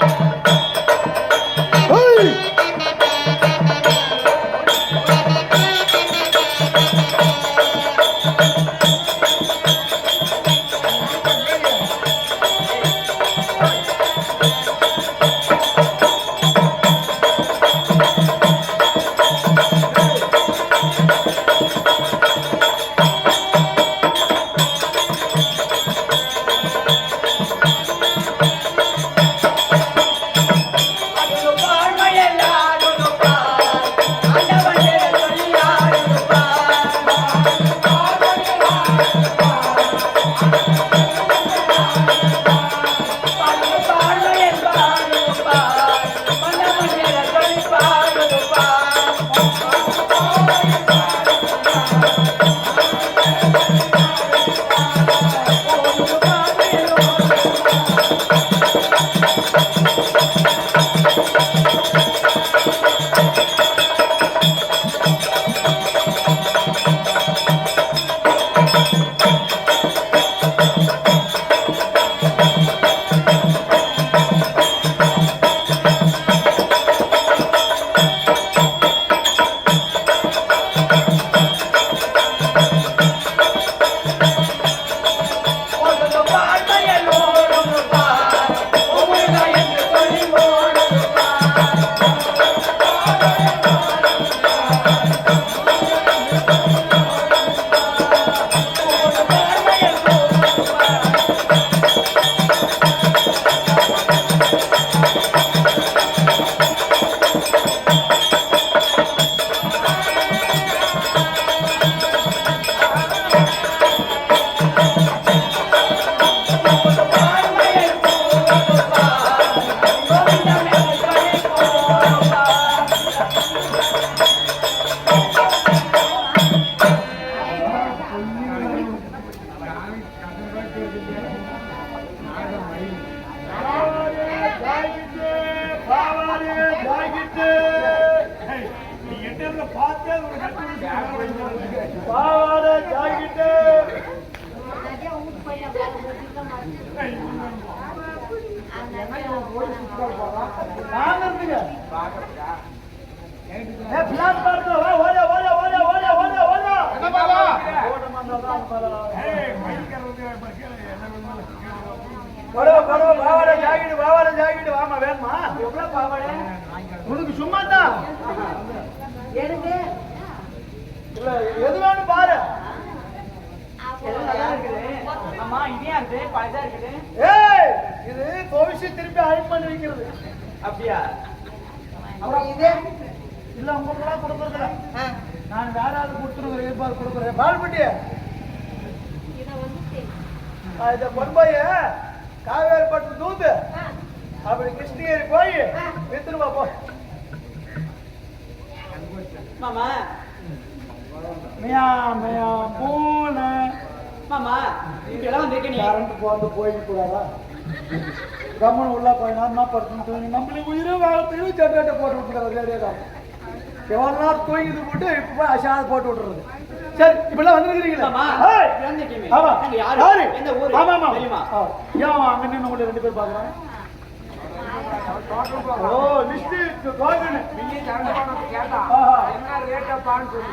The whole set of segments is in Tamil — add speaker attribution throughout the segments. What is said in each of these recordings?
Speaker 1: Musik
Speaker 2: பரவ பரவ பாவாடை ஜாக்கெட்டு. பாவாடை ஜாக்கெட்டு வாமா வேணுமா? எவ்வளவு பாவாடை? உனக்கு சும்மா தான்
Speaker 3: எனக்கு
Speaker 2: இல்ல எது வேணும் பாரு.
Speaker 3: ஆமா இதே இருக்கு பழசா இருக்குது.
Speaker 2: ஏய் இது துவைச்சு திருப்பி அயன் பண்ணி வைக்கிறது.
Speaker 3: அப்படியா?
Speaker 2: அப்புறம் இது. இல்ல உங்களுக்கெல்லாம் கொடுக்கறதில்ல. நான் வேற ஆள் கொடுத்துருக்கிறேன் ஏற்பாடு கொடுக்குறேன். பால்பட்டி இதை கொண்டு போய் கரண்ட் போந்து போயிட்டு கூடாதா கம்மன் உள்ள போய் நான் என்ன படுத்துன்னு நம்மளுக்கு உயிரை வாழ்த்துக்கு ஜென்ரேட்டர் போட்டு விட்டுறது ரேடியோ எவ்வளோ நேரம் தூங்கிட்டு போட்டு இப்போ போய் அசாத போட்டு விட்டுறது. சரி இப்பெல்லாம் வந்துருக்கிறீங்களா. ஆமா.
Speaker 3: யாரு?
Speaker 2: ஆமா ஆமா. ஏன் அங்க நின்று உங்களை ரெண்டு பேர் பார்க்குறான்? ஓ லிஸ்ட்
Speaker 1: கேட்டா. என்ன ரேட்டப்பான்னு சொல்லு.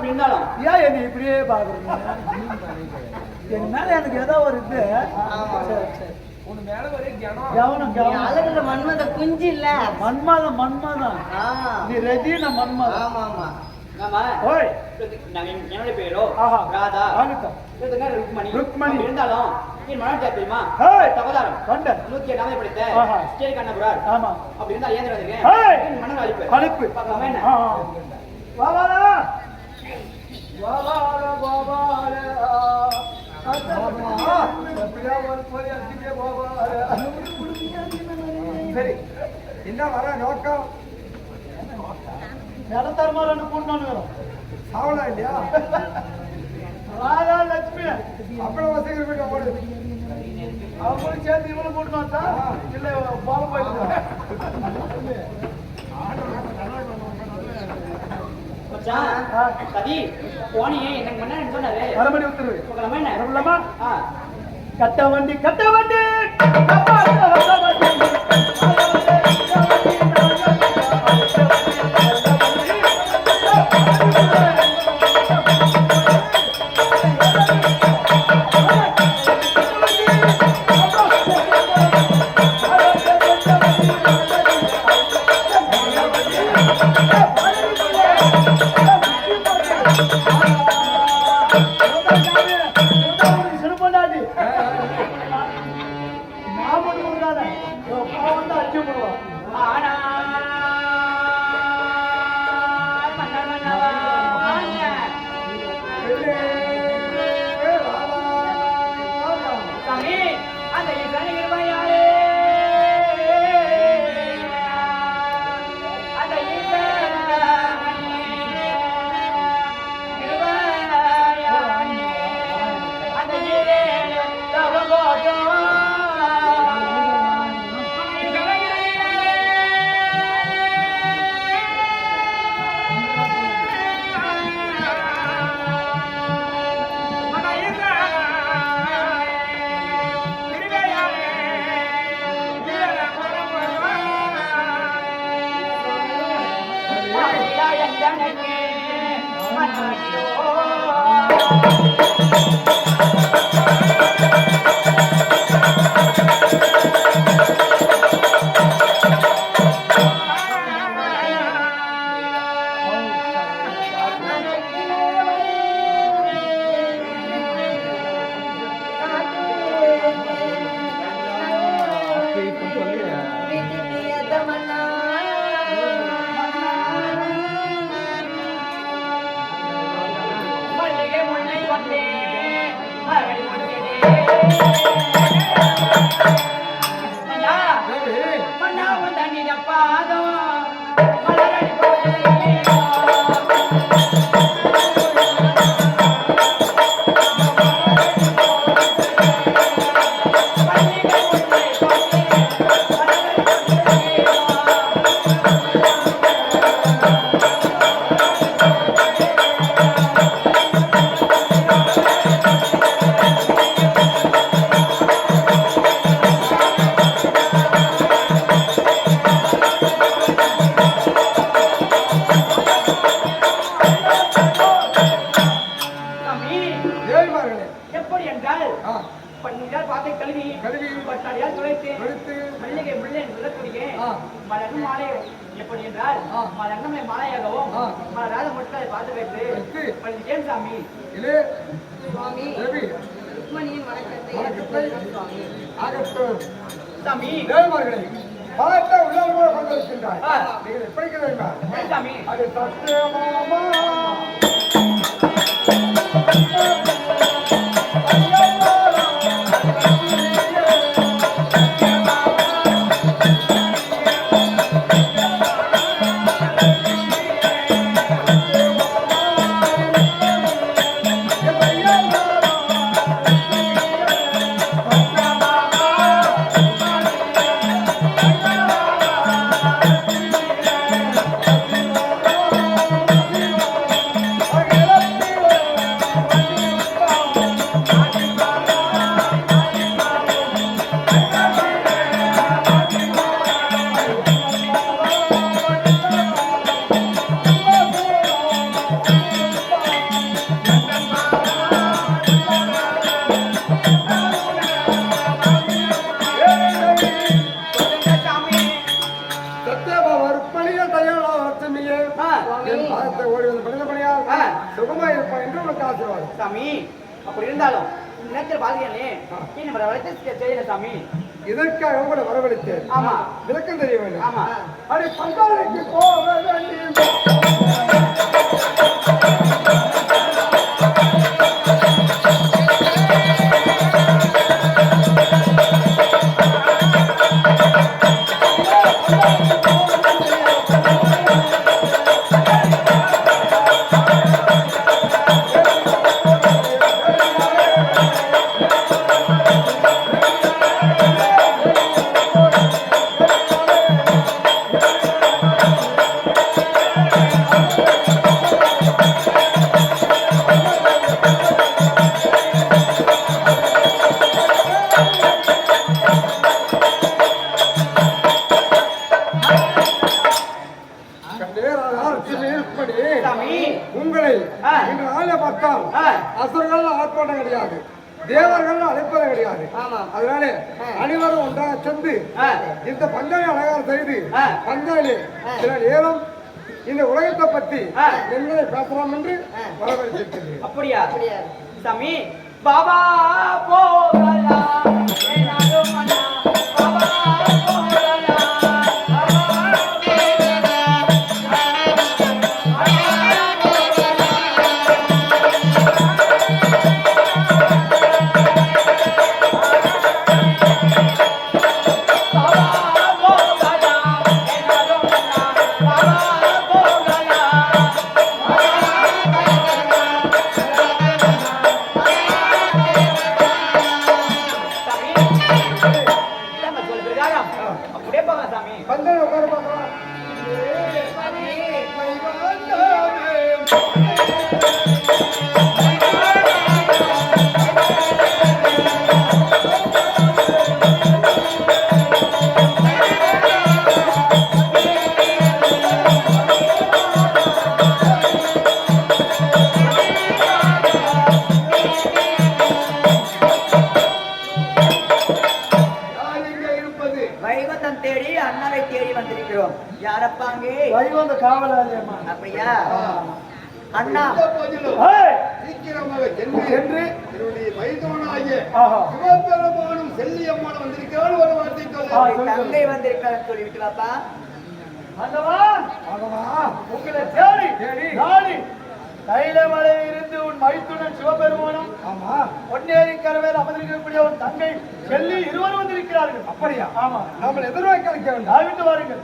Speaker 3: அப்படி இருந்தாலும்
Speaker 2: ஏன் என்னை இப்படியே பாக்குறீங்க என் மேல எனக்கு ஏதோ ஒரு இது.
Speaker 1: உன் மேல ஒரே
Speaker 2: கவனம் கவனம்.
Speaker 4: அழகுல மன்மத குஞ்சு இல்ல?
Speaker 2: மன்மதம் மன்மதம். நீ ரெடி நான் மன்மதம்
Speaker 4: ஆமா ஆமா.
Speaker 3: ஆமா
Speaker 2: ஓய்.
Speaker 3: நான் என்- என்னுடைய பேரோ. ராதா. ருக்மணி.
Speaker 2: ருக்மணி.
Speaker 3: இருந்தாலும் என் மனோஜ் தெரியுமா?
Speaker 2: ஏய்.
Speaker 3: அவதாரம்
Speaker 2: கண்டன்.
Speaker 3: நூத்தி எட்டாவது படித்த. ஸ்டேட் கண்ணபுரார்.
Speaker 2: ஆமா.
Speaker 3: அப்படி இருந்தா ஏன் வந்திருக்கேன்? மனம் அழிப்பு. பார்க்கலாமா என்ன?
Speaker 2: வா, வா.
Speaker 1: சரி என்ன வர நோக்கம்?
Speaker 2: நடத்தரமா ரெண்டு கூட்டு வந்துக்கிறோம்
Speaker 1: சாவலாம் இல்லையா?
Speaker 2: ராதா லட்சுமி.
Speaker 1: அப்புறம் வசதி போயிட்டு ஓடு
Speaker 2: அவங்களும் சேர்த்து இவங்களும் கூட்டு வந்தா இல்ல பாபு போயிட்டு.
Speaker 3: சதி. போனியே எனக்கு மன்ன சொன்னாரு.
Speaker 2: மறுபடி உத்தரவு.
Speaker 3: பார்க்கலாமா என்ன
Speaker 2: கட்ட வண்டி கட்ட வண்டி.
Speaker 3: Oh. மல்லிகை பன்னியால் பாத்தை கழுவி
Speaker 1: கழுவி,
Speaker 3: பட்டாடியால் துளைத்து
Speaker 1: வெளுத்து,
Speaker 3: மல்லிகை முல்லை என்று சொல்லக்கூடிய
Speaker 1: ஆ.
Speaker 3: மலரும் மாலை எப்படி என்றால்
Speaker 1: ஆ.
Speaker 3: மலர்ணமை மாலையாகவும். மலராத முட்களை பார்த்து வைத்து பள்ளிக்கேன் சாமி
Speaker 4: சுவாமி ருக்மணியின் வணக்கத்தை சுவாமி
Speaker 1: ஆகட்டும்.
Speaker 3: சாமி
Speaker 1: ஏழ்மார்களே, பலத்த உள்ளவர்களோடு கொண்டிருக்கின்றாய்.
Speaker 3: ஆ.
Speaker 1: நீங்கள் எப்படி அது
Speaker 3: சத்தியமாமா ஓடி
Speaker 1: சுகமா இருப்பான்
Speaker 2: என்று உனக்கு
Speaker 3: சாமி அப்படி இருந்தாலும் நேரத்தில் பாதியானே நீ நம்ம வளர்த்து செய்யல சாமி.
Speaker 1: இதற்காக உங்களை வரவழைத்து
Speaker 3: ஆமா.
Speaker 1: விளக்கம் தெரிய வேண்டும்
Speaker 3: ஆமா.
Speaker 1: அடே வேண்டும்
Speaker 3: ஆ.
Speaker 1: இன்று நாளை பார்த்தால். அசுரர்கள் ஆர்ப்பாட்டம் கிடையாது தேவர்கள் அழைப்பது கிடையாது
Speaker 3: ஆமா.
Speaker 1: அதனால அனைவரும் ஒன்றாக சென்று. இந்த பஞ்சாயி அலங்காரம் செய்து. பஞ்சாயி சில நேரம் இந்த உலகத்தை பற்றி. என்னை பேசலாம் என்று வரவழைத்திருக்கிறேன்
Speaker 3: அப்படியா சாமி பாபா போகலாம் யாரப்பாங்க
Speaker 2: வைகுந்த காவலாளி அம்மா.
Speaker 3: அப்படியா? அண்ணா.
Speaker 1: சென்று என்னுடைய மைதோனாகிய வந்திருக்கிறாள் ஒரு வார்த்தை சொல்லு
Speaker 3: தங்கை
Speaker 2: சொல்லு.
Speaker 3: வந்திருக்கான்னு சொல்லிவிட்டு
Speaker 2: ஆண்டவா,
Speaker 1: ஆகவா
Speaker 2: உங்களை தேடி. நாடி. கைலமலையில் இருந்து உன் மைத்துனன் சிவபெருமானும்
Speaker 1: ஆமா.
Speaker 2: பொன்னேரி கரவேல் அமர்ந்திருக்கக்கூடிய உன் தங்கை செல்லி இருவரும் வந்திருக்கிறார்கள்.
Speaker 1: அப்படியா?
Speaker 2: ஆமா.
Speaker 1: நாம எதிர்பார்க்க வைக்க வேண்டாம்.
Speaker 2: வாருங்கள்.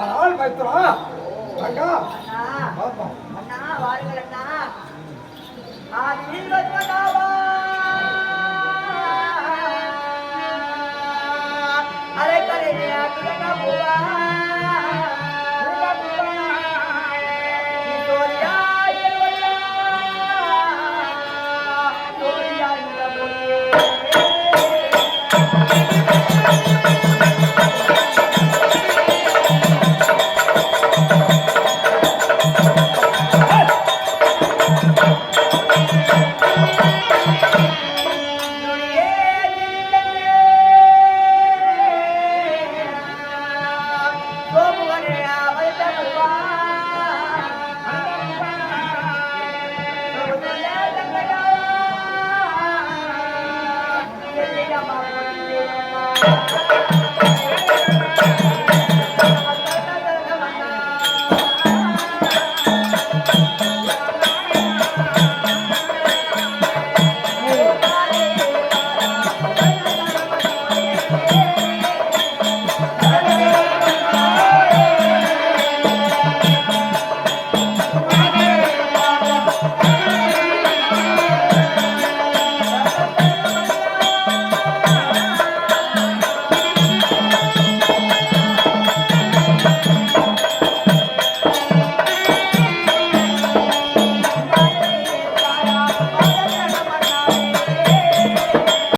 Speaker 1: ஆனால் மைத்துரா அக்கா.
Speaker 3: அண்ணா.
Speaker 1: பாப்பா
Speaker 3: அண்ணா வாருங்கள் அண்ணா. ஆசீர்வதிப்பதாவா. அரைக்கரையே அட்டுலனா பூவா. நீ